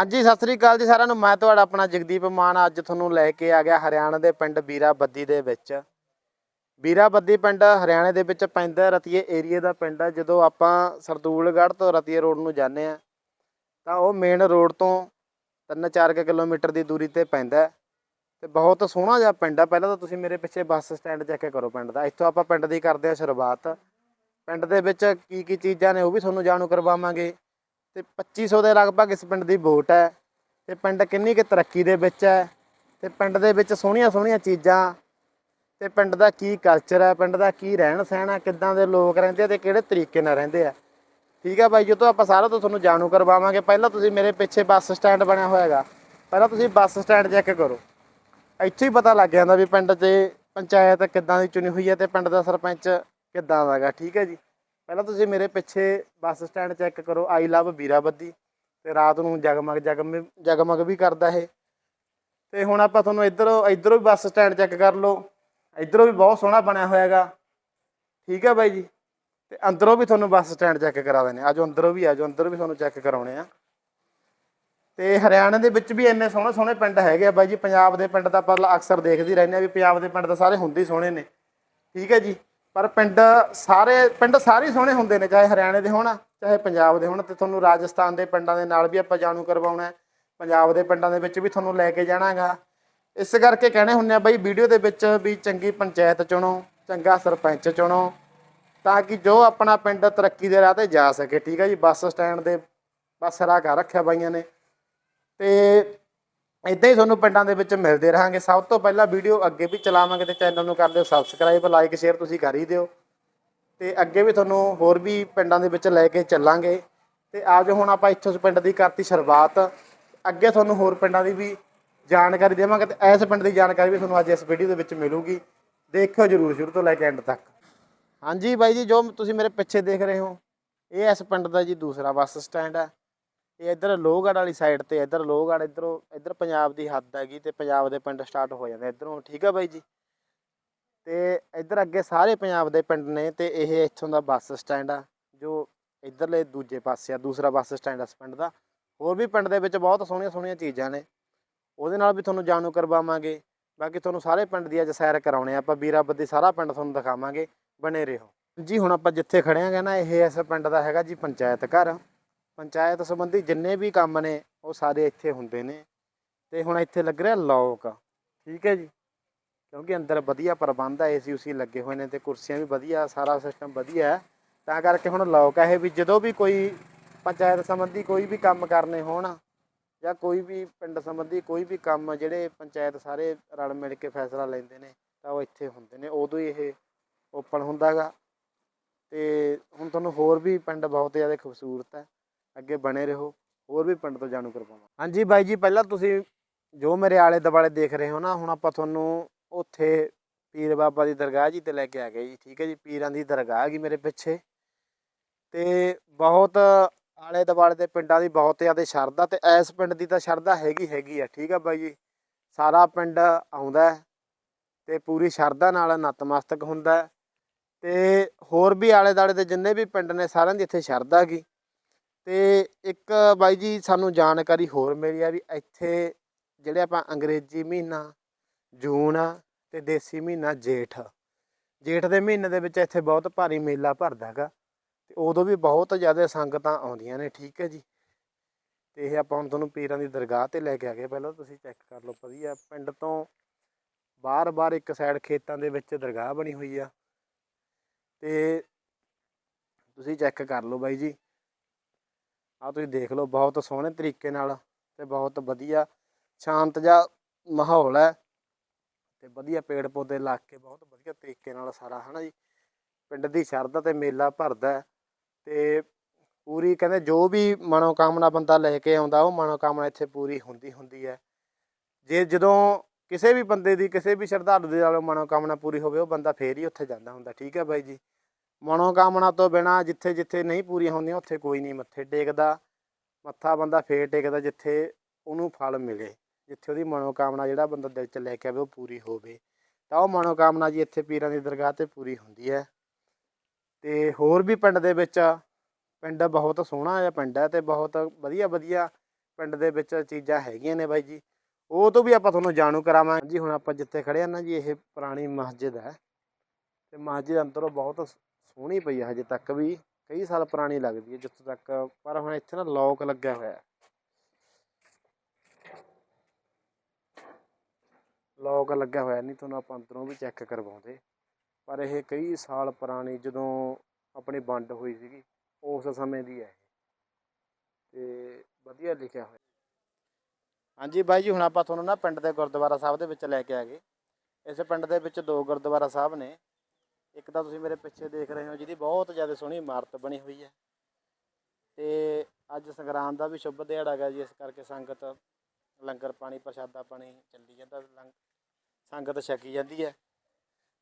ਹਾਂਜੀ, ਸਤਿ ਸ੍ਰੀ ਅਕਾਲ ਜੀ ਸਾਰਿਆਂ ਨੂੰ। ਮੈਂ ਤੁਹਾਡਾ ਆਪਣਾ ਜਗਦੀਪ ਮਾਨ। ਅੱਜ ਤੁਹਾਨੂੰ ਲੈ ਕੇ ਆ ਗਿਆ ਹਰਿਆਣਾ ਦੇ ਪਿੰਡ ਬੀਰਾਬੱਦੀ ਦੇ ਵਿੱਚ। ਬੀਰਾਬੱਦੀ ਪਿੰਡ ਹਰਿਆਣੇ ਦੇ ਵਿੱਚ ਪੈਂਦਾ ਰਤੀਏ ਏਰੀਏ ਦਾ ਪਿੰਡ ਹੈ। ਜਦੋਂ ਆਪਾਂ ਸਰਦੂਲਗੜ੍ਹ ਤੋਂ ਰਤੀਏ ਰੋਡ ਨੂੰ ਜਾਂਦੇ ਆ ਤਾਂ ਉਹ ਮੇਨ ਰੋਡ ਤੋਂ 3-4 ਕਿਲੋਮੀਟਰ ਦੀ ਦੂਰੀ ਤੇ ਪੈਂਦਾ ਹੈ। ਤੇ ਬਹੁਤ ਸੋਹਣਾ ਜਿਹਾ ਪਿੰਡ ਆ ਪਹਿਲਾਂ ਤਾਂ ਤੁਸੀਂ ਮੇਰੇ ਪਿੱਛੇ ਬੱਸ ਸਟੈਂਡ ਚੈੱਕ ਕਰੋ ਪਿੰਡ ਦਾ। ਇੱਥੋਂ ਆਪਾਂ ਪਿੰਡ ਦੀ ਕਰਦੇ ਆ ਸ਼ੁਰੂਆਤ। ਪਿੰਡ ਦੇ ਵਿੱਚ ਕੀ ਕੀ ਚੀਜ਼ਾਂ ਨੇ ਉਹ ਵੀ ਤੁਹਾਨੂੰ ਜਾਣੂ ਕਰਵਾਵਾਂਗੇ। ਤੇ 2500 ਦੇ ਲਗਭਗ ਇਸ ਪਿੰਡ ਦੀ ਵੋਟ ਹੈ। ਤੇ ਪਿੰਡ ਕਿੰਨੀ ਕੁ ਤਰੱਕੀ ਦੇ ਵਿੱਚ ਹੈ। ਤੇ ਪਿੰਡ ਦੇ ਵਿੱਚ ਸੋਹਣੀਆਂ ਸੋਹਣੀਆਂ ਚੀਜ਼ਾਂ। ਤੇ ਪਿੰਡ ਦਾ ਕੀ ਕਲਚਰ ਹੈ, ਪਿੰਡ ਦਾ ਕੀ ਰਹਿਣ ਸਹਿਣ ਹੈ, ਕਿੱਦਾਂ ਦੇ ਲੋਕ ਰਹਿੰਦੇ ਆ ਤੇ ਕਿਹੜੇ ਤਰੀਕੇ ਨਾਲ ਰਹਿੰਦੇ ਆ। ਠੀਕ ਹੈ ਬਾਈ ਜੀ ਤੋਂ ਆਪਾਂ ਸਾਰਾ ਤੋਂ ਤੁਹਾਨੂੰ ਜਾਣੂ ਕਰਵਾਵਾਂਗੇ, ਪਹਿਲਾਂ ਤੁਸੀਂ ਮੇਰੇ ਪਿੱਛੇ ਬੱਸ ਸਟੈਂਡ ਬਣਿਆ ਹੋਇਆ ਹੈਗਾ। ਪਹਿਲਾਂ ਤੁਸੀਂ ਬੱਸ ਸਟੈਂਡ ਚੈੱਕ ਕਰੋ। ਇੱਥੇ ਹੀ ਪਤਾ ਲੱਗ ਜਾਂਦਾ ਵੀ ਪਿੰਡ 'ਚ ਪੰਚਾਇਤ ਕਿੱਦਾਂ ਦੀ ਚੁਣੀ ਹੋਈ ਹੈ ਤੇ ਪਿੰਡ ਦਾ ਸਰਪੰਚ ਕਿੱਦਾਂ ਦਾ ਹੈਗਾ। ਠੀਕ ਹੈ ਜੀ। ਪਹਿਲਾਂ ਤੁਸੀਂ ਮੇਰੇ ਪਿੱਛੇ ਬੱਸ ਸਟੈਂਡ ਚੈੱਕ ਕਰੋ ਆਈ ਲਵ ਬੀਰਾਬੱਦੀ ਤੇ ਰਾਤ ਨੂੰ ਜਗਮਗ ਜਗਮ ਜਗਮਗ ਵੀ ਕਰਦਾ ਇਹ। ਤੇ ਹੁਣ ਆਪਾਂ ਤੁਹਾਨੂੰ ਇੱਧਰੋਂ ਇੱਧਰੋਂ ਵੀ ਬੱਸ ਸਟੈਂਡ ਚੈੱਕ ਕਰ ਲਓ। ਇੱਧਰੋਂ ਵੀ ਬਹੁਤ ਸੋਹਣਾ ਬਣਿਆ ਹੋਇਆ ਹੈਗਾ। ਠੀਕ ਹੈ ਬਾਈ ਜੀ? ਤੇ ਅੰਦਰੋਂ ਵੀ ਤੁਹਾਨੂੰ ਬੱਸ ਸਟੈਂਡ ਚੈੱਕ ਕਰਾ ਦਿੰਦੇ ਆਜੋ ਅੰਦਰੋਂ ਵੀ ਆਜੋ, ਅੰਦਰੋਂ ਵੀ ਤੁਹਾਨੂੰ ਚੈੱਕ ਕਰਾਉਣੇ ਆ। ਤੇ ਹਰਿਆਣਾ ਦੇ ਵਿੱਚ ਵੀ ਇੰਨੇ ਸੋਹਣੇ ਸੋਹਣੇ ਪਿੰਡ ਹੈਗੇ ਆ ਬਾਈ ਜੀ। ਪੰਜਾਬ ਦੇ ਪਿੰਡ ਤਾਂ ਆਪਾਂ ਅਕਸਰ ਦੇਖਦੇ ਰਹਿੰਦੇ ਆ ਵੀ ਪੰਜਾਬ ਦੇ ਪਿੰਡ ਤਾਂ ਸਾਰੇ ਹੁੰਦੇ ਹੀ ਸੋਹਣੇ ਨੇ। ਠੀਕ ਹੈ ਜੀ? ਪਰ ਪਿੰਡ ਸਾਰੇ ਪਿੰਡ ਸਾਰੇ ਸੋਹਣੇ ਹੁੰਦੇ ਨੇ, ਚਾਹੇ ਹਰਿਆਣੇ ਦੇ ਹੋਣ, ਚਾਹੇ ਪੰਜਾਬ ਦੇ ਹੋਣ, ਤੇ ਤੁਹਾਨੂੰ ਰਾਜਸਥਾਨ ਦੇ ਪਿੰਡਾਂ ਦੇ ਨਾਲ ਵੀ ਆਪਾਂ ਜਾਣੂ ਕਰਵਾਉਣਾ ਹੈ। ਪੰਜਾਬ ਦੇ ਪਿੰਡਾਂ ਦੇ ਵਿੱਚ ਵੀ ਤੁਹਾਨੂੰ ਲੈ ਕੇ ਜਾਣਾਗਾ। ਇਸ ਕਰਕੇ ਕਹਿਣੇ ਹੁੰਨੇ ਆ ਬਈ ਵੀਡੀਓ ਦੇ ਵਿੱਚ ਵੀ ਚੰਗੀ ਪੰਚਾਇਤ ਚੁਣੋ, ਚੰਗਾ ਸਰਪੰਚ ਚੁਣੋ, ਤਾਂ ਕਿ ਜੋ ਆਪਣਾ ਪਿੰਡ ਤਰੱਕੀ ਦੇ ਰਾਹ ਤੇ ਜਾ ਸਕੇ, ਠੀਕ ਹੈ ਜੀ? ਬੱਸ ਸਟੈਂਡ ਦੇ, ਬੱਸ ਰਾਹ ਕਰ ਰੱਖਿਆ ਬਾਈਆਂ ਨੇ। ਤੇ ਇਦਾਂ ਹੀ ਤੁਹਾਨੂੰ ਪਿੰਡਾਂ ਦੇ ਵਿੱਚ ਮਿਲਦੇ ਰਹਾਂਗੇ। ਸਭ ਤੋਂ ਪਹਿਲਾਂ ਵੀਡੀਓ ਅੱਗੇ ਵੀ ਚਲਾਵਾਂਗੇ ਤੇ ਚੈਨਲ ਨੂੰ ਕਰ ਦਿਓ ਸਬਸਕ੍ਰਾਈਬ ਲਾਈਕ ਸ਼ੇਅਰ ਤੁਸੀਂ ਕਰ ਹੀ ਦਿਓ। ਤੇ ਅੱਗੇ ਵੀ ਤੁਹਾਨੂੰ ਹੋਰ ਵੀ ਪਿੰਡਾਂ ਦੇ ਵਿੱਚ ਲੈ ਕੇ ਚੱਲਾਂਗੇ। ਤੇ ਆਜੋ ਹੁਣ ਆਪਾਂ ਇੱਥੋਂ ਪਿੰਡ ਦੀ ਕਰਤੀ ਸ਼ੁਰੂਆਤ। ਅੱਗੇ ਤੁਹਾਨੂੰ ਹੋਰ ਪਿੰਡਾਂ ਦੀ ਵੀ ਜਾਣਕਾਰੀ ਦੇਵਾਂਗੇ ਤੇ ਇਸ ਪਿੰਡ ਦੀ ਜਾਣਕਾਰੀ ਵੀ ਤੁਹਾਨੂੰ ਅੱਜ ਇਸ ਵੀਡੀਓ ਦੇ ਵਿੱਚ ਮਿਲੂਗੀ। ਦੇਖਿਓ ਜਰੂਰ ਸ਼ੁਰੂ ਤੋਂ ਲੈ ਕੇ ਐਂਡ ਤੱਕ। ਹਾਂਜੀ ਬਾਈ ਜੀ, ਜੋ ਤੁਸੀਂ ਮੇਰੇ ਪਿੱਛੇ ਦੇਖ ਰਹੇ ਹੋ, ਇਹ ਇਸ ਪਿੰਡ ਦਾ ਜੀ ਦੂਸਰਾ ਬੱਸ ਸਟੈਂਡ ਹੈ। ਇਹ ਇੱਧਰ ਲੋਹਗੜ੍ਹ ਵਾਲੀ ਸਾਈਡ ਤੇ ਇੱਧਰ ਲੋਹਗੜ੍ਹ ਇੱਧਰੋਂ, ਇੱਧਰ ਪੰਜਾਬ ਦੀ ਹੱਦ ਹੈਗੀ ਤੇ ਪੰਜਾਬ ਦੇ ਪਿੰਡ ਸਟਾਰਟ ਹੋ ਜਾਂਦੇ ਇੱਧਰੋਂ ਠੀਕ ਆ ਬਾਈ ਜੀ? ਤੇ ਇੱਧਰ ਅੱਗੇ ਸਾਰੇ ਪੰਜਾਬ ਦੇ ਪਿੰਡ ਨੇ ਤੇ ਇਹ ਇੱਥੋਂ ਦਾ ਬੱਸ ਸਟੈਂਡ ਆ, ਜੋ ਇੱਧਰਲੇ ਦੂਜੇ ਪਾਸੇ ਆ, ਦੂਸਰਾ ਬੱਸ ਸਟੈਂਡ ਆ ਇਸ ਪਿੰਡ ਦਾ। ਹੋਰ ਵੀ ਪਿੰਡ ਦੇ ਵਿੱਚ ਬਹੁਤ ਸੋਹਣੀਆਂ ਸੋਹਣੀਆਂ ਚੀਜ਼ਾਂ ਨੇ। ਉਹਦੇ ਨਾਲ ਵੀ ਤੁਹਾਨੂੰ ਜਾਣੂ ਕਰਵਾਵਾਂਗੇ। ਬਾਕੀ ਤੁਹਾਨੂੰ ਸਾਰੇ ਪਿੰਡ ਦੀ ਅੱਜ ਸੈਰ ਕਰਾਉਣੇ ਆ, ਆਪਾਂ ਵੀਰਾਬੱਦੀ ਸਾਰਾ ਪਿੰਡ ਤੁਹਾਨੂੰ ਦਿਖਾਵਾਂਗੇ। ਬਣੇ ਰਹੋ। ਜੀ ਹੁਣ ਆਪਾਂ ਜਿੱਥੇ ਖੜੇ ਆਂਗੇ ਨਾ, ਇਹ ਇਸ ਪਿੰਡ ਦਾ ਹੈਗਾ ਜੀ ਪੰਚਾਇਤ ਘਰ। ਪੰਚਾਇਤ ਸੰਬੰਧੀ ਜਿੰਨੇ ਵੀ ਕੰਮ ਨੇ, ਉਹ ਸਾਰੇ ਇੱਥੇ ਹੁੰਦੇ ਨੇ। ਤੇ ਹੁਣ ਇੱਥੇ ਲੱਗ ਰਿਹਾ ਲੋਕ। ਠੀਕ ਹੈ ਜੀ? ਕਿਉਂਕਿ ਅੰਦਰ ਵਧੀਆ ਪ੍ਰਬੰਧ ਹੈ ਏਸੀ ਉਸੀ ਲੱਗੇ ਹੋਏ ਨੇ ਤੇ ਕੁਰਸੀਆਂ ਵੀ ਵਧੀਆ, ਸਾਰਾ ਸਿਸਟਮ ਵਧੀਆ ਹੈ। ਤਾਂ ਕਰਕੇ ਹੁਣ ਲੋਕ ਹੈ ਇਹ ਵੀ ਜਦੋਂ ਵੀ ਕੋਈ ਪੰਚਾਇਤ ਸੰਬੰਧੀ ਕੋਈ ਵੀ ਕੰਮ ਕਰਨੇ ਹੋਣ, ਜਾਂ ਕੋਈ ਵੀ ਪਿੰਡ ਸੰਬੰਧੀ ਕੋਈ ਵੀ ਕੰਮ, ਜਿਹੜੇ ਪੰਚਾਇਤ ਸਾਰੇ ਰਲ ਮਿਲ ਕੇ ਫੈਸਲਾ ਲੈਂਦੇ ਨੇ, ਤਾਂ ਉਹ ਇੱਥੇ ਹੁੰਦੇ ਨੇ। ਉਦੋਂ ਹੀ ਇਹ ਓਪਨ ਹੁੰਦਾਗਾ ਤੇ ਹੁਣ ਤੁਹਾਨੂੰ ਹੋਰ ਵੀ ਪਿੰਡ ਬਹੁਤ ਜ਼ਿਆਦਾ ਖੂਬਸੂਰਤ ਹੈ। ਅੱਗੇ ਬਣੇ ਰਹੋ, ਹੋਰ ਵੀ ਪਿੰਡ ਤੋਂ ਜਾਣੂ ਕਰਵਾਵਾਂ ਹਾਂਜੀ ਬਾਈ ਜੀ, ਪਹਿਲਾਂ ਤੁਸੀਂ ਜੋ ਮੇਰੇ ਆਲੇ ਦੁਆਲੇ ਦੇਖ ਰਹੇ ਹੋ ਨਾ, ਹੁਣ ਆਪਾਂ ਤੁਹਾਨੂੰ ਉੱਥੇ ਪੀਰ ਬਾਬਾ ਦੀ ਦਰਗਾਹ ਜੀ ਤੇ ਲੈ ਕੇ ਆ ਗਏ ਜੀ, ਠੀਕ ਹੈ ਜੀ, ਪੀਰਾਂ ਦੀ ਦਰਗਾਹ ਹੈਗੀ ਮੇਰੇ ਪਿੱਛੇ। ਤੇ ਬਹੁਤ ਆਲੇ ਦੁਆਲੇ ਦੇ ਪਿੰਡਾਂ ਦੀ ਬਹੁਤ ਜ਼ਿਆਦਾ ਸ਼ਰਧਾ ਤੇ ਇਸ ਪਿੰਡ ਦੀ ਤਾਂ ਸ਼ਰਧਾ ਹੈਗੀ ਹੈਗੀ ਆ, ਠੀਕ ਆ ਬਾਈ ਜੀ। ਸਾਰਾ ਪਿੰਡ ਆਉਂਦਾ ਹੈ ਤੇ ਪੂਰੀ ਸ਼ਰਧਾ ਨਾਲ ਨਤਮਸਤਕ ਹੁੰਦਾ ਹੈ। ਤੇ ਹੋਰ ਵੀ ਆਲੇ ਦੁਆਲੇ ਦੇ ਜਿੰਨੇ ਵੀ ਪਿੰਡ ਨੇ, ਸਾਰਿਆਂ ਦੀ ਇੱਥੇ ਸ਼ਰਧਾ ਹੈਗੀ। ਤੇ ਇੱਕ ਬਾਈ ਜੀ ਸਾਨੂੰ ਜਾਣਕਾਰੀ ਹੋਰ ਮਿਲੀ ਆ ਵੀ ਇੱਥੇ ਜਿਹੜੇ ਆਪਾਂ ਅੰਗਰੇਜ਼ੀ ਮਹੀਨਾ, ਜੂਨ ਤੇ ਦੇਸੀ ਮਹੀਨਾ ਜੇਠ ਜੇਠ ਦੇ ਮਹੀਨੇ ਦੇ ਵਿੱਚ ਇੱਥੇ ਬਹੁਤ ਭਾਰੀ ਮੇਲਾ ਭਰਦਾ ਹੈਗਾ ਤੇ ਉਦੋਂ ਵੀ ਬਹੁਤ ਜ਼ਿਆਦਾ ਸੰਗਤਾਂ ਆਉਂਦੀਆਂ ਨੇ, ਠੀਕ ਹੈ ਜੀ। ਤੇ ਇਹ ਆਪਾਂ ਹੁਣ ਤੁਹਾਨੂੰ ਪੀਰਾਂ ਦੀ ਦਰਗਾਹ ਤੇ ਲੈ ਕੇ ਆ ਗਏ ਪਹਿਲਾਂ, ਤੁਸੀਂ ਚੈੱਕ ਕਰ ਲਓ ਵਧੀਆ। ਪਿੰਡ ਤੋਂ ਬਾਹਰ-ਬਾਹਰ ਇੱਕ ਸਾਈਡ ਖੇਤਾਂ ਦੇ ਵਿੱਚ ਦਰਗਾਹ ਬਣੀ ਹੋਈ ਆ। ਤੇ ਤੁਸੀਂ ਚੈੱਕ ਕਰ ਲਓ ਬਾਈ ਜੀ। ਆ ਤੁਸੀਂ ਦੇਖ ਲਓ, ਬਹੁਤ ਸੋਹਣੇ ਤਰੀਕੇ ਨਾਲ ਤੇ ਬਹੁਤ ਵਧੀਆ ਸ਼ਾਂਤ ਜਿਹਾ ਮਾਹੌਲ ਹੈ ਤੇ ਵਧੀਆ ਪੇੜ ਪੌਦੇ ਲਾ ਕੇ ਬਹੁਤ ਵਧੀਆ ਤਰੀਕੇ ਨਾਲ ਸਾਰਾ, ਹਨਾ ਜੀ? ਪਿੰਡ ਦੀ ਸ਼ਰਧਾ ਤੇ ਮੇਲਾ ਭਰਦਾ ਹੈ ਤੇ ਪੂਰੀ ਕਹਿੰਦੇ ਜੋ ਵੀ ਮਨੋਕਾਮਨਾ ਬੰਦਾ ਲੈ ਕੇ ਆਉਂਦਾ, ਉਹ ਮਨੋਕਾਮਨਾ ਇੱਥੇ ਪੂਰੀ ਹੁੰਦੀ ਹੁੰਦੀ ਹੈ। ਜੇ ਜਦੋਂ ਕਿਸੇ ਵੀ ਬੰਦੇ ਦੀ, ਕਿਸੇ ਵੀ ਸ਼ਰਧਾਲੂ ਦੀ ਨਾਲੋਂ ਮਨੋਕਾਮਨਾ ਪੂਰੀ ਹੋਵੇ, ਉਹ ਬੰਦਾ ਫੇਰ ਹੀ ਉੱਥੇ ਜਾਂਦਾ ਹੁੰਦਾ, ਠੀਕ ਹੈ ਬਾਈ ਜੀ? ਮਨੋਕਾਮਨਾ ਤੋਂ ਬਿਨਾ ਜਿੱਥੇ ਜਿੱਥੇ ਨਹੀਂ ਪੂਰੀਆਂ ਹੁੰਦੀਆਂ, ਉੱਥੇ ਕੋਈ ਨਹੀਂ ਮੱਥੇ ਟੇਕਦਾ। ਮੱਥਾ ਬੰਦਾ ਫੇਰ ਟੇਕਦਾ ਜਿੱਥੇ ਉਹਨੂੰ ਫਲ ਮਿਲੇ, ਜਿੱਥੇ ਉਹਦੀ ਮਨੋਕਾਮਨਾ ਜਿਹੜਾ ਬੰਦਾ ਦਿਲ 'ਚ ਲੈ ਕੇ ਆਵੇ ਉਹ ਪੂਰੀ ਹੋਵੇ। ਤਾਂ ਉਹ ਮਨੋਕਾਮਨਾ ਜੀ ਇੱਥੇ ਪੀਰਾਂ ਦੀ ਦਰਗਾਹ ਤੇ ਪੂਰੀ ਹੁੰਦੀ ਹੈ। ਤੇ ਹੋਰ ਵੀ ਪਿੰਡ ਦੇ ਵਿੱਚ ਪਿੰਡ ਬਹੁਤ ਸੋਹਣਾ ਜਿਹਾ ਪਿੰਡ ਹੈ ਤੇ ਬਹੁਤ ਵਧੀਆ ਵਧੀਆ ਪਿੰਡ ਦੇ ਵਿੱਚ ਚੀਜ਼ਾਂ ਹੈਗੀਆਂ ਨੇ ਬਾਈ ਜੀ। ਉਹ ਤੋਂ ਵੀ ਆਪਾਂ ਤੁਹਾਨੂੰ ਜਾਣੂ ਕਰਾਵਾਂਗੇ। ਜੀ ਹੁਣ ਆਪਾਂ ਜਿੱਥੇ ਖੜੇ ਆ ਨਾ ਜੀ, ਇਹ ਪੁਰਾਣੀ ਮਸਜਿਦ ਹੈ। ਤੇ ਮਸਜਿਦ ਅੰਦਰੋਂ ਬਹੁਤ ਸੋਹਣੀ ਪਈ ਹੈ ਹਜੇ ਤੱਕ ਵੀ। ਕਈ ਸਾਲ ਪੁਰਾਣੀ ਲੱਗਦੀ ਹੈ ਜਿੱਥੋਂ ਤੱਕ, ਪਰ ਹੁਣ ਇੱਥੇ ਨਾ ਲੋਕ ਲੱਗਿਆ ਹੋਇਆ। ਹੈ ਲੋਕ ਲੱਗਿਆ ਹੋਇਆ ਨਹੀਂ ਤੁਹਾਨੂੰ ਆਪਾਂ ਅੰਦਰੋਂ ਵੀ ਚੈੱਕ ਕਰਵਾਉਂਦੇ। ਪਰ ਇਹ ਕਈ ਸਾਲ ਪੁਰਾਣੀ ਜਦੋਂ ਆਪਣੀ ਵੰਡ ਹੋਈ ਸੀਗੀ, ਉਸ ਸਮੇਂ ਦੀ ਹੈ ਇਹ। ਤੇ ਵਧੀਆ ਲਿਖਿਆ ਹੋਇਆ। ਹਾਂਜੀ ਬਾਈ ਜੀ, ਹੁਣ ਆਪਾਂ ਤੁਹਾਨੂੰ ਨਾ ਪਿੰਡ ਦੇ ਗੁਰਦੁਆਰਾ ਸਾਹਿਬ ਦੇ ਵਿੱਚ ਲੈ ਕੇ ਆ ਗਏ। ਇਸ ਪਿੰਡ ਦੇ ਵਿੱਚ ਦੋ ਗੁਰਦੁਆਰਾ ਸਾਹਿਬ ਨੇ। ਇੱਕ ਤਾਂ ਤੁਸੀਂ ਮੇਰੇ ਪਿੱਛੇ ਦੇਖ ਰਹੇ ਹੋ ਜਿਹਦੀ ਬਹੁਤ ਜ਼ਿਆਦਾ ਸੋਹਣੀ ਇਮਾਰਤ ਬਣੀ ਹੋਈ ਹੈ। ਤੇ ਅੱਜ ਸੰਗਰਾਂਦ ਦਾ ਵੀ ਸ਼ੁਭ ਦਿਹਾੜਾ ਹੈਗਾ ਜੀ, ਇਸ ਕਰਕੇ ਸੰਗਤ ਲੰਗਰ ਪਾਣੀ, ਪ੍ਰਸ਼ਾਦਾ ਪਾਣੀ ਚੱਲੀ ਜਾਂਦਾ, ਲੰਗ, ਸੰਗਤ ਛਕੀ ਜਾਂਦੀ ਹੈ।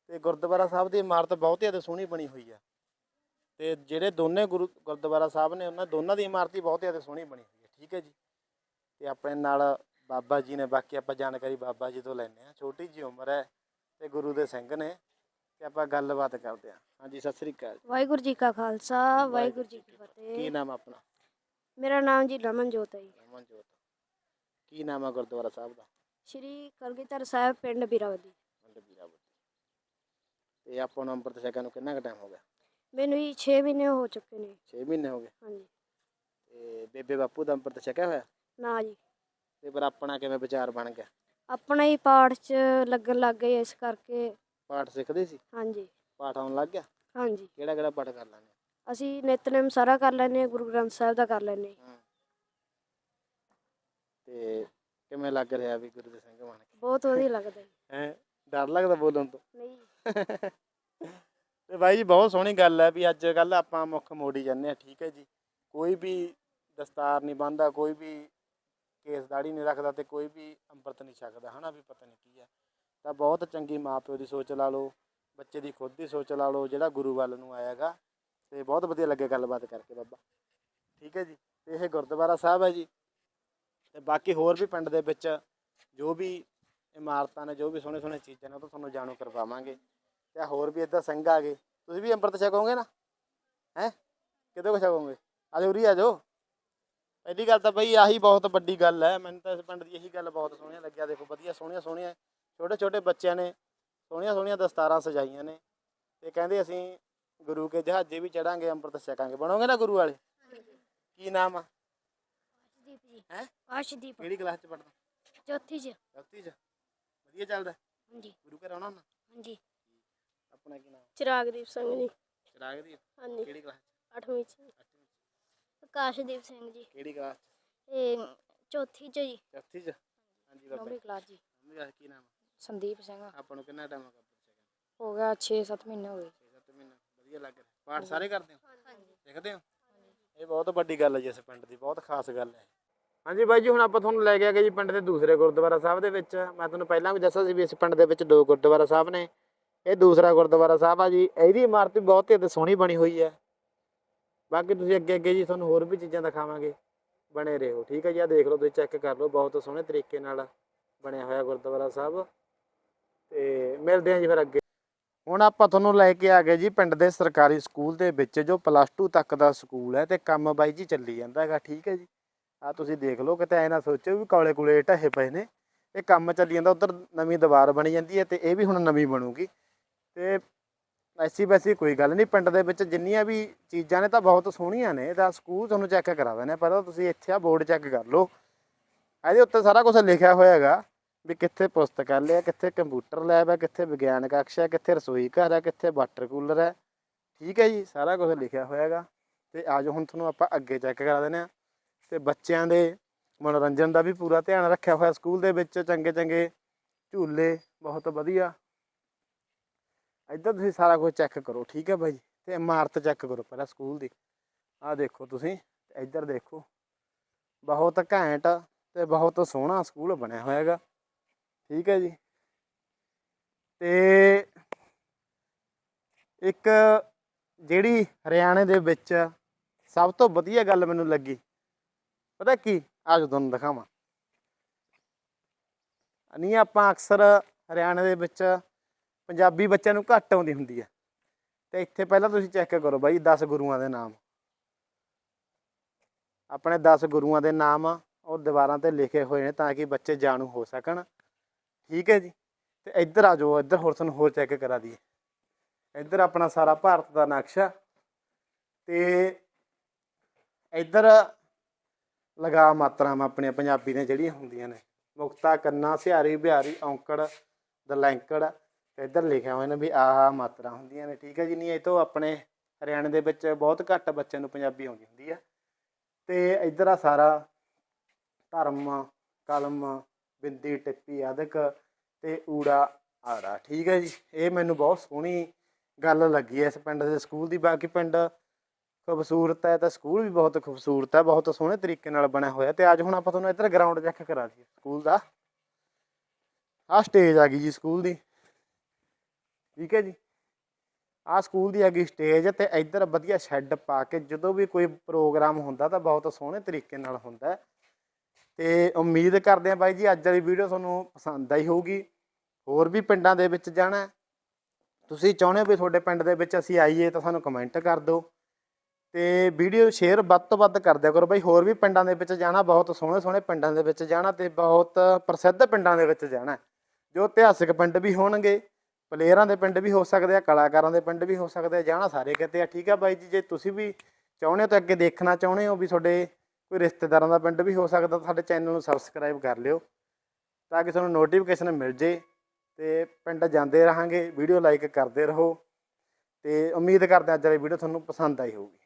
ਤੇ ਗੁਰਦੁਆਰਾ ਸਾਹਿਬ ਦੀ ਇਮਾਰਤ ਬਹੁਤ ਜ਼ਿਆਦਾ ਸੋਹਣੀ ਬਣੀ ਹੋਈ ਹੈ। ਤੇ ਜਿਹੜੇ ਦੋਨੇ ਗੁਰੂ, ਗੁਰਦੁਆਰਾ ਸਾਹਿਬ ਨੇ, ਉਹਨਾਂ ਦੋਨਾਂ ਦੀ ਇਮਾਰਤ ਹੀ ਬਹੁਤ ਜ਼ਿਆਦਾ ਸੋਹਣੀ ਬਣੀ ਹੋਈ ਹੈ, ਠੀਕ ਹੈ ਜੀ। ਤੇ ਆਪਣੇ ਨਾਲ ਬਾਬਾ ਜੀ ਨੇ, ਬਾਕੀ ਆਪਾਂ ਜਾਣਕਾਰੀ ਬਾਬਾ ਜੀ ਤੋਂ ਲੈਣੇ ਆ ਛੋਟੀ ਜੀ ਉਮਰ ਹੈ ਤੇ ਗੁਰੂ ਦੇ ਸਿੰਘ ਨੇ ਤੇ ਆਪਾਂ ਗੱਲਬਾਤ ਕਰਦੇ ਹਾਂ। ਹਾਂਜੀ ਸਤਿ ਸ੍ਰੀ ਅਕਾਲ ਵਾਹਿਗੁਰੂ ਜੀ ਕਾ ਖਾਲਸਾ ਵਾਹਿਗੁਰੂ ਜੀ ਕੀ ਕੀ ਫਤਿਹ। ਨਾਮ ਆ ਆਪਣਾ? ਮੇਰਾ ਨਾਮ ਜੀ ਰਮਨਜੋਤ ਹੈ ਜੀ। ਰਮਨਜੋਤ। ਕੀ ਨਾਮ ਆ ਗੁਰਦੁਆਰਾ ਸਾਹਿਬ ਦਾ? ਸ਼੍ਰੀ ਕਲਗੀਧਰ ਸਾਹਿਬ ਪਿੰਡ ਬੀਰਾਵਦੀ ਪਿੰਡ ਬੀਰਾਵਤੀ ਤੇ ਆਪਾਂ ਨੂੰ ਅੰਮ੍ਰਿਤ ਛਕਣ ਨੂੰ ਕਿੰਨਾ ਕੁ ਟਾਈਮ ਹੋ ਗਿਆ? ਮੈਨੂੰ ਜੀ 6 ਮਹੀਨੇ ਹੋ ਚੁੱਕੇ ਨੇ। 6 ਮਹੀਨੇ ਹੋ ਗਏ? ਹਾਂਜੀ। ਤੇ ਬੇਬੇ ਬਾਪੂ ਦਾ ਅੰਮ੍ਰਿਤ ਛਕਿਆ ਹੋਇਆ? ਨਾ ਜੀ। ਤੇ ਫਿਰ ਆਪਣਾ ਕਿਵੇਂ ਵਿਚਾਰ ਬਣ ਗਿਆ? ਆਪਣਾ ਹੀ ਪਾਠ 'ਚ ਲੱਗਣ ਲੱਗ ਗਏ ਇਸ ਕਰਕੇ। ਪਾਠ ਸਿੱਖਦੇ ਸੀ? ਹਾਂਜੀ। ਪਾਠ ਆਉਣ ਲੱਗ ਗਿਆ? ਹਾਂਜੀ। ਕਿਹੜਾ ਕਿਹੜਾ ਪਾਠ ਕਰ ਲੈਂਦੇ ਅਸੀਂ ਨਿਤਨੇਮ ਸਾਰਾ ਕਰ ਲੈਨੇ ਗੁਰੂ ਗ੍ਰੰਥ ਸਾਹਿਬ ਦਾ ਕਰ ਲੈਨੇ ਹਾਂ। ਤੇ ਕਿਵੇਂ ਲੱਗ ਰਿਹਾ ਵੀ ਗੁਰੂ ਦੇ ਸਿੰਘ ਬਣ ਕੇ? ਬਹੁਤ ਵਧੀਆ ਲੱਗਦਾ ਜੀ। ਹੈ? ਡਰ ਲੱਗਦਾ ਬੋਲਣ ਤੋਂ? ਨਹੀਂ। ਤੇ ਬਾਈ ਜੀ ਬਹੁਤ ਸੋਹਣੀ ਗੱਲ ਹੈ ਵੀ ਅੱਜ ਕੱਲ ਆਪਾਂ ਮੁੱਖ ਮੋੜੀ ਜਾਂਦੇ ਆ ਠੀਕ ਹੈ ਜੀ। ਕੋਈ ਵੀ ਦਸਤਾਰ ਨਹੀਂ ਬੰਨਦਾ ਕੋਈ ਵੀ ਕੇਸ ਦਾੜੀ ਨਹੀਂ ਰੱਖਦਾ ਤੇ ਕੋਈ ਵੀ ਅੰਮ੍ਰਿਤ ਨਹੀਂ ਛਕਦਾ ਹਨਾ ਵੀ ਪਤਾ ਨਹੀਂ ਕੀ ਹੈ। ਤਾਂ ਬਹੁਤ ਚੰਗੀ ਮਾਪਿਓ ਦੀ ਸੋਚ ਲਾ ਲਓ, ਬੱਚੇ ਦੀ ਖੁਦ ਦੀ ਸੋਚ ਲਾ ਲਓ, ਜਿਹੜਾ ਗੁਰੂ ਵੱਲ ਨੂੰ ਆਇਆਗਾ। ਤੇ ਬਹੁਤ ਵਧੀਆ ਲੱਗੇ ਗੱਲਬਾਤ ਕਰਕੇ ਬਾਬਾ। ਠੀਕ ਹੈ ਜੀ, ਤੇ ਇਹ ਗੁਰਦੁਆਰਾ ਸਾਹਿਬ ਹੈ ਜੀ। ਤੇ ਬਾਕੀ ਹੋਰ ਵੀ ਪਿੰਡ ਦੇ ਵਿੱਚ ਜੋ ਵੀ ਇਮਾਰਤਾਂ ਨੇ, ਜੋ ਵੀ ਸੋਹਣੇ ਸੋਹਣੇ ਚੀਜ਼ਾਂ ਨੇ, ਉਹ ਤਾਂ ਤੁਹਾਨੂੰ ਜਾਣੂ ਕਰਵਾਵਾਂਗੇ। ਤੇ ਹੋਰ ਵੀ ਇੱਧਰ ਸਿੰਘ ਆ ਗਏ। ਤੁਸੀਂ ਵੀ ਅੰਮ੍ਰਿਤ ਛਕੋਗੇ ਨਾ? ਹੈ? ਕਿਦੋਂ ਕੁ ਛਕੋਗੇ? ਆ ਜਾਓ ਉਰੀ ਆ ਜਾਓ। ਪਹਿਲੀ ਗੱਲ ਤਾਂ ਬਈ ਆਹੀ ਬਹੁਤ ਵੱਡੀ ਗੱਲ ਹੈ। ਮੈਨੂੰ ਤਾਂ ਇਸ ਪਿੰਡ ਦੀ ਇਹੀ ਗੱਲ ਬਹੁਤ ਸੋਹਣੀਆਂ ਲੱਗਿਆ। ਦੇਖੋ, ਵਧੀਆ ਸੋਹਣੀਆਂ ਸੋਹਣੀਆਂ ਛੋਟੇ ਛੋਟੇ ਬੱਚਿਆਂ ਨੇ ਸੋਹਣੀਆਂ ਸੋਹਣੀਆਂ ਦਸਤਾਰਾਂ ਸਜਾਈਆਂ ਨੇ ਤੇ ਕਹਿੰਦੇ ਅਸੀਂ ਗੁਰੂ ਕੇ ਜਹਾਜ਼ੇ ਵੀ ਚੜਾਂਗੇ ਅੰਮ੍ਰਿਤ ਛਕਾਂਗੇ। ਬਣੋਗੇ ਨਾ ਗੁਰੂ ਵਾਲੇ? ਕੀ ਨਾਮ ਆ? ਆਸ਼ਦੀਪ ਜੀ। ਹੈਂ? ਆਸ਼ਦੀਪ ਕਿਹੜੀ ਕਲਾਸ ਚ ਪੜਦਾ ਚੌਥੀ 'ਚ। ਚੌਥੀ ਚ। ਵਧੀਆ ਚੱਲਦਾ? ਹਾਂਜੀ। ਗੁਰੂ ਘਰ ਆਉਣਾ ਹੁੰਦਾ? ਹਾਂਜੀ। ਆਪਣਾ ਕੀ ਨਾਮ? ਚਿਰਾਗਦੀਪ ਸਿੰਘ ਜੀ। ਹਾਂਜੀ। ਕਿਹੜੀ ਕਲਾਸ 8ਵੀਂ 'ਚ। ਚ। ਆਕਾਸ਼ਦੀਪ ਸਿੰਘ ਜੀ। ਕਿਹੜੀ ਕਲਾਸ ਚ? ਇਹ ਚੌਥੀ 'ਚ ਜੀ। ਚੌਥੀ ਚ? ਹਾਂਜੀ ਬਾਬਾ। ਨੌਵੀਂ ਕਲਾਸ ਜੀ। ਦਾ ਕੀ ਨਾਮ? ਸੰਦੀਪ ਸਿੰਘ। ਆਪਾਂ ਨੂੰ ਕਿੰਨਾ ਟਾਈਮ ਹੋ ਗਿਆ ਹੋ ਗਿਆ 6-7 ਮਹੀਨੇ ਹੋ ਗਏ। 6-7 ਮਹੀਨੇ ਵਧੀਆ ਲੱਗ ਰਿਹਾ। ਪਾਠ ਸਾਰੇ ਕਰਦੇ ਹੋ? ਸਿੱਖਦੇ ਹੋ? ਇਹ ਬਹੁਤ ਵੱਡੀ ਗੱਲ ਹੈ ਜੀ ਇਸ ਪਿੰਡ ਦੀ ਬਹੁਤ ਖਾਸ ਗੱਲ ਹੈ। ਹਾਂਜੀ ਬਾਈ ਜੀ ਹੁਣ ਆਪਾਂ ਤੁਹਾਨੂੰ ਲੈ ਕੇ ਆ ਗਏ ਜੀ ਪਿੰਡ ਦੇ ਦੂਸਰੇ ਗੁਰਦੁਆਰਾ ਸਾਹਿਬ ਦੇ ਵਿੱਚ। ਮੈਂ ਤੁਹਾਨੂੰ ਪਹਿਲਾਂ ਵੀ ਦੱਸਿਆ ਸੀ ਵੀ ਇਸ ਪਿੰਡ ਦੇ ਵਿੱਚ ਦੋ ਗੁਰਦੁਆਰਾ ਸਾਹਿਬ ਨੇ। ਇਹ ਦੂਸਰਾ ਗੁਰਦੁਆਰਾ ਸਾਹਿਬ ਆ ਜੀ। ਇਹਦੀ ਇਮਾਰਤ ਵੀ ਬਹੁਤ ਹੀ ਸੋਹਣੀ ਬਣੀ ਹੋਈ ਹੈ। ਬਾਕੀ ਤੁਸੀਂ ਅੱਗੇ ਅੱਗੇ ਜੀ ਤੁਹਾਨੂੰ ਹੋਰ ਵੀ ਚੀਜ਼ਾਂ ਦਿਖਾਵਾਂਗੇ। ਬਣੇ ਰਹੋ ਠੀਕ ਹੈ ਜੀ? ਆ ਦੇਖ ਲਓ ਤੁਸੀਂ ਚੈੱਕ ਕਰ ਲਓ ਬਹੁਤ ਸੋਹਣੇ ਤਰੀਕੇ ਨਾਲ ਬਣਿਆ ਹੋਇਆ ਗੁਰਦੁਆਰਾ ਸਾਹਿਬ। ਤੇ ਮਿਲਦੇ ਹਾਂ ਜੀ ਫਿਰ ਅੱਗੇ। ਹੁਣ ਆਪਾਂ ਤੁਹਾਨੂੰ ਲੈ ਕੇ ਆ ਗਏ ਜੀ ਪਿੰਡ ਦੇ ਸਰਕਾਰੀ ਸਕੂਲ ਦੇ ਵਿੱਚ, ਜੋ ਪਲੱਸ 2 ਤੱਕ ਦਾ ਸਕੂਲ ਹੈ ਤੇ ਕੰਮ ਬਾਈ ਜੀ ਚੱਲੀ ਜਾਂਦਾ ਹੈਗਾ, ਠੀਕ ਹੈ ਜੀ। ਆ ਤੁਸੀਂ ਦੇਖ ਲਓ, ਕਿਤੇ ਐ ਨਾ ਸੋਚੋ ਵੀ ਕੌਲੇ ਕੁਲੇ ਢਹੇ ਪਏ ਨੇ, ਇਹ ਕੰਮ ਚੱਲੀ ਜਾਂਦਾ, ਉਧਰ ਨਵੀਂ ਦੀਵਾਰ ਬਣੀ ਜਾਂਦੀ ਹੈ ਤੇ ਇਹ ਵੀ ਹੁਣ ਨਵੀਂ ਬਣੂਗੀ। ਤੇ ਐਸੀ ਵੈਸੀ ਕੋਈ ਗੱਲ ਨਹੀਂ, ਪਿੰਡ ਦੇ ਵਿੱਚ ਜਿੰਨੀਆਂ ਵੀ ਚੀਜ਼ਾਂ ਨੇ ਤਾਂ ਬਹੁਤ ਸੋਹਣੀਆਂ ਨੇ ਤਾਂ ਸਕੂਲ ਤੁਹਾਨੂੰ ਚੈੱਕ ਕਰਾ ਦੇਣਾ ਪਹਿਲਾਂ ਤੁਸੀਂ ਇੱਥੇ ਆ ਬੋਰਡ ਚੈੱਕ ਕਰ ਲਓ। ਇਹਦੇ ਉੱਤੇ ਸਾਰਾ ਕੁਝ ਲਿਖਿਆ ਹੋਇਆ ਹੈਗਾ। ਵੀ ਕਿੱਥੇ ਪੁਸਤਕਾਲੇ ਹੈ ਕਿੱਥੇ ਕੰਪਿਊਟਰ ਲੈਬ ਹੈ ਕਿੱਥੇ ਵਿਗਿਆਨ ਕਕਸ਼ ਹੈ ਕਿੱਥੇ ਰਸੋਈ ਘਰ ਹੈ ਕਿੱਥੇ ਵਾਟਰ ਕੂਲਰ ਹੈ ਠੀਕ ਹੈ ਜੀ, ਸਾਰਾ ਕੁਝ ਲਿਖਿਆ ਹੋਇਆ ਹੈਗਾ। ਤੇ ਆਜੋ ਹੁਣ ਤੁਹਾਨੂੰ ਆਪਾਂ ਅੱਗੇ ਚੈੱਕ ਕਰਾ ਦਿੰਦੇ ਆ। ਤੇ ਬੱਚਿਆਂ ਦੇ ਮਨੋਰੰਜਨ ਦਾ ਵੀ ਪੂਰਾ ਧਿਆਨ ਰੱਖਿਆ ਹੋਇਆ ਸਕੂਲ ਦੇ ਵਿੱਚ, ਚੰਗੇ ਚੰਗੇ ਝੂਲੇ, ਬਹੁਤ ਵਧੀਆ। ਇੱਧਰ ਤੁਸੀਂ ਸਾਰਾ ਕੁਝ ਚੈੱਕ ਕਰੋ, ਠੀਕ ਹੈ ਬਾਈ ਤੇ ਇਮਾਰਤ ਚੈੱਕ ਕਰੋ ਪਹਿਲਾਂ ਸਕੂਲ ਦੀ। ਆਹ ਦੇਖੋ ਤੁਸੀਂ, ਇੱਧਰ ਦੇਖੋ। ਬਹੁਤ ਘੈਂਟ ਤੇ ਬਹੁਤ ਸੋਹਣਾ ਸਕੂਲ ਬਣਿਆ ਹੋਇਆ ਹੈਗਾ। ਠੀਕ ਹੈ ਜੀ। ਤੇ ਇੱਕ ਜਿਹੜੀ ਹਰਿਆਣੇ ਦੇ ਵਿੱਚ ਸਭ ਤੋਂ ਵਧੀਆ ਗੱਲ ਮੈਨੂੰ ਲੱਗੀ, ਪਤਾ ਕੀ? ਆਜੋ ਤੁਹਾਨੂੰ ਦਿਖਾਵਾਂ। ਨਹੀਂ, ਆਪਾਂ ਅਕਸਰ ਹਰਿਆਣੇ ਦੇ ਵਿੱਚ ਪੰਜਾਬੀ ਬੱਚਿਆਂ ਨੂੰ ਘੱਟ ਆਉਂਦੀ ਹੁੰਦੀ ਹੈ। ਤੇ ਇੱਥੇ ਪਹਿਲਾਂ ਤੁਸੀਂ ਚੈੱਕ ਕਰੋ ਬਾਈ 10 ਗੁਰੂਆਂ ਦੇ ਨਾਮ। ਆਪਣੇ 10 ਗੁਰੂਆਂ ਦੇ ਨਾਮ ਉਹ ਦੀਵਾਰਾਂ ਤੇ ਲਿਖੇ ਹੋਏ ਨੇ ਤਾਂ ਕਿ ਬੱਚੇ ਜਾਣੂ ਹੋ ਸਕਣ। ਠੀਕ ਹੈ ਜੀ? ਤੇ ਇੱਧਰ ਆ ਜਾਓ, ਇੱਧਰ ਹੋਰ ਤੁਹਾਨੂੰ ਹੋਰ ਚੈੱਕ ਕਰਾ ਦਈਏ। ਇੱਧਰ ਆਪਣਾ ਸਾਰਾ ਭਾਰਤ ਦਾ ਨਕਸ਼ਾ। ਤੇ ਇੱਧਰ ਲਗਾ ਮਾਤਰਾਵਾਂ ਆਪਣੀਆਂ ਪੰਜਾਬੀ ਦੀਆਂ ਜਿਹੜੀਆਂ ਹੁੰਦੀਆਂ ਨੇ। ਮੁਕਤਾ, ਕੰਨਾ, ਸਿਹਾਰੀ, ਬਿਹਾਰੀ, ਔਂਕੜ, ਦਲੈਂਕੜ। ਤੇ ਇੱਧਰ ਲਿਖਿਆ ਹੋਇਆ ਨੇ ਵੀ ਆਹ ਆਹ ਮਾਤਰਾ ਹੁੰਦੀਆਂ ਨੇ। ਠੀਕ ਹੈ ਜੀ? ਨਹੀਂ, ਇਹ ਤੋਂ ਆਪਣੇ ਹਰਿਆਣੇ ਦੇ ਵਿੱਚ ਬਹੁਤ ਘੱਟ ਬੱਚਿਆਂ ਨੂੰ ਪੰਜਾਬੀ ਆਉਂਦੀ ਹੁੰਦੀ ਆ। ਤੇ ਇੱਧਰ ਆ ਸਾਰਾ ਧਰਮ, ਕਲਮ ਬਿੰਦੀ ਟਿੱਪੀ ਆਦਿਕ ਤੇ ਊੜਾ ਆੜਾ। ਠੀਕ ਹੈ ਜੀ, ਇਹ ਮੈਨੂੰ ਬਹੁਤ ਸੋਹਣੀ ਗੱਲ ਲੱਗੀ ਇਸ ਪਿੰਡ ਦੇ ਸਕੂਲ ਦੀ। ਬਾਕੀ ਪਿੰਡ ਖੂਬਸੂਰਤ ਹੈ ਤਾਂ ਸਕੂਲ ਵੀ ਬਹੁਤ ਖੂਬਸੂਰਤ ਹੈ, ਬਹੁਤ ਸੋਹਣੇ ਤਰੀਕੇ ਨਾਲ ਬਣਿਆ ਹੋਇਆ ਤੇ ਅੱਜ ਹੁਣ ਆਪਾਂ ਤੁਹਾਨੂੰ ਇੱਧਰ ਗਰਾਊਂਡ ਚੈੱਕ ਕਰਾ ਦਈਏ ਸਕੂਲ ਦਾ। ਆਹ ਸਟੇਜ ਆ ਗਈ ਜੀ ਸਕੂਲ ਦੀ। ਠੀਕ ਹੈ ਜੀ ਆਹ ਸਕੂਲ ਦੀ ਹੈਗੀ ਸਟੇਜ ਤੇ ਇੱਧਰ ਵਧੀਆ ਸ਼ੈੱਡ ਪਾ ਕੇ ਜਦੋਂ ਵੀ ਕੋਈ ਪ੍ਰੋਗਰਾਮ ਹੁੰਦਾ ਤਾਂ ਬਹੁਤ ਸੋਹਣੇ ਤਰੀਕੇ ਨਾਲ ਹੁੰਦਾ ਤੇ ਉਮੀਦ ਕਰਦੇ ਹਾਂ ਬਾਈ ਜੀ ਅੱਜ ਵਾਲੀ ਵੀਡੀਓ ਤੁਹਾਨੂੰ ਪਸੰਦ ਆਈ ਹੋਊਗੀ। ਹੋਰ ਵੀ ਪਿੰਡਾਂ ਦੇ ਵਿੱਚ ਜਾਣਾ ਤੁਸੀਂ ਚਾਹੁੰਦੇ ਹੋ ਵੀ ਤੁਹਾਡੇ ਪਿੰਡ ਦੇ ਵਿੱਚ ਅਸੀਂ ਆਈਏ ਤਾਂ ਸਾਨੂੰ ਕਮੈਂਟ ਕਰ ਦਿਓ। ਤੇ ਵੀਡੀਓ ਸ਼ੇਅਰ ਵੱਧ ਤੋਂ ਵੱਧ ਕਰ ਦਿਆ ਕਰੋ ਬਾਈ। ਹੋਰ ਵੀ ਪਿੰਡਾਂ ਦੇ ਵਿੱਚ ਜਾਣਾ, ਬਹੁਤ ਸੋਹਣੇ ਸੋਹਣੇ ਪਿੰਡਾਂ ਦੇ ਵਿੱਚ ਜਾਣਾ ਤੇ ਬਹੁਤ ਪ੍ਰਸਿੱਧ ਪਿੰਡਾਂ ਦੇ ਵਿੱਚ ਜਾਣਾ ਜੋ ਇਤਿਹਾਸਿਕ ਪਿੰਡ ਵੀ ਹੋਣਗੇ, ਪਲੇਅਰਾਂ ਦੇ ਪਿੰਡ ਵੀ ਹੋ ਸਕਦੇ ਆ, ਕਲਾਕਾਰਾਂ ਦੇ ਪਿੰਡ ਵੀ ਹੋ ਸਕਦੇ ਆ, ਜਾਣਾ ਸਾਰੇ ਕਿਤੇ ਆ। ਠੀਕ ਆ ਬਾਈ ਜੀ, ਜੇ ਤੁਸੀਂ ਵੀ ਚਾਹੁੰਦੇ ਹੋ ਤਾਂ ਅੱਗੇ ਦੇਖਣਾ ਚਾਹੁੰਦੇ ਹੋ ਵੀ ਤੁਹਾਡੇ ਕੋਈ ਰਿਸ਼ਤੇਦਾਰਾਂ ਦਾ ਪਿੰਡ ਵੀ ਹੋ ਸਕਦਾ ਤਾਂ ਸਾਡੇ ਚੈਨਲ ਨੂੰ ਸਬਸਕ੍ਰਾਈਬ ਕਰ ਲਿਓ ਤਾਂ ਕਿ ਤੁਹਾਨੂੰ ਨੋਟੀਫਿਕੇਸ਼ਨ ਮਿਲ ਜੇ ਤੇ ਪਿੰਡ ਜਾਂਦੇ ਰਹਾਂਗੇ ਵੀਡੀਓ ਲਾਈਕ ਕਰਦੇ ਰਹੋ ਤੇ ਉਮੀਦ ਕਰਦੇ ਹਾਂ ਅੱਜ ਵਾਲੀ ਵੀਡੀਓ ਤੁਹਾਨੂੰ ਪਸੰਦ ਆਈ ਹੋਊਗੀ।